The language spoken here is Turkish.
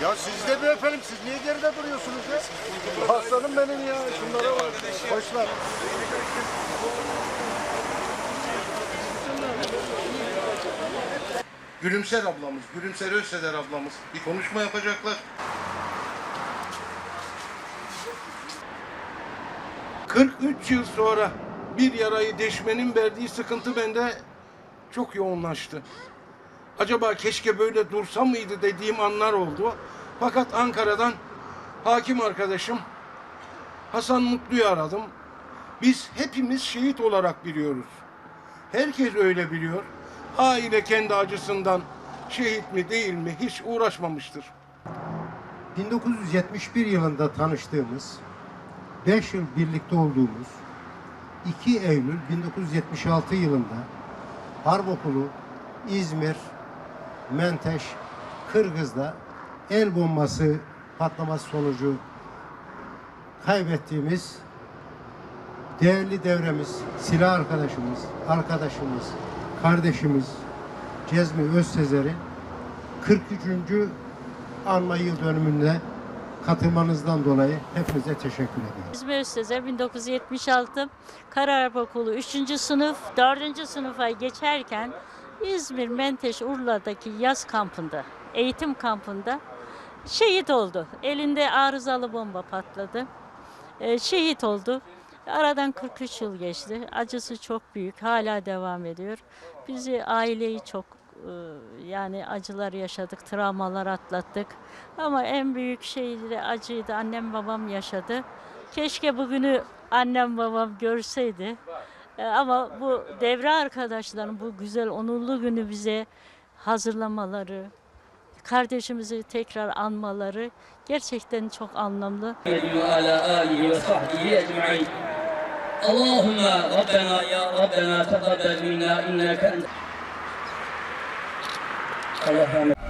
Ya siz de bir öpelim. Siz niye geride duruyorsunuz ya? Aslanım benim ya. Şunlara bak. Boş ver. Gülümser ablamız, Gülümser Özseder ablamız bir konuşma yapacaklar. 43 yıl sonra bir yarayı deşmenin verdiği sıkıntı bende çok yoğunlaştı. Acaba keşke böyle dursa mıydı dediğim anlar oldu. Fakat Ankara'dan hakim arkadaşım Hasan Mutlu'yu aradım. Biz hepimiz şehit olarak biliyoruz. Herkes öyle biliyor. Aile kendi acısından şehit mi değil mi hiç uğraşmamıştır. 1971 yılında tanıştığımız, 5 yıl birlikte olduğumuz 2 Eylül 1976 yılında Harp Okulu, İzmir, Menteş, Kırgız'da el bombası patlaması sonucu kaybettiğimiz değerli devremiz, silah arkadaşımız, arkadaşımız, kardeşimiz Cezmi Özsezer'in 43. anma yıl dönümünde katılmanızdan dolayı hepinize teşekkür ediyorum. İzmir Üsteze 1976 Kara Harp Okulu 3. sınıf 4. sınıfa geçerken İzmir Menteş Urla'daki yaz kampında, eğitim kampında şehit oldu. Elinde arızalı bomba patladı. Ee, şehit oldu. Aradan 43 yıl geçti. Acısı çok büyük. Hala devam ediyor. Bizi aileyi çok e, yani acılar yaşadık, travmalar atlattık. Ama en büyük şey de acıydı. Annem babam yaşadı. Keşke bugünü annem babam görseydi. E, ama bu devre arkadaşların bu güzel onurlu günü bize hazırlamaları, kardeşimizi tekrar anmaları gerçekten çok anlamlı. Allahümme Rabbena ya Rabbena teqabbel minna inneke Allah rahmet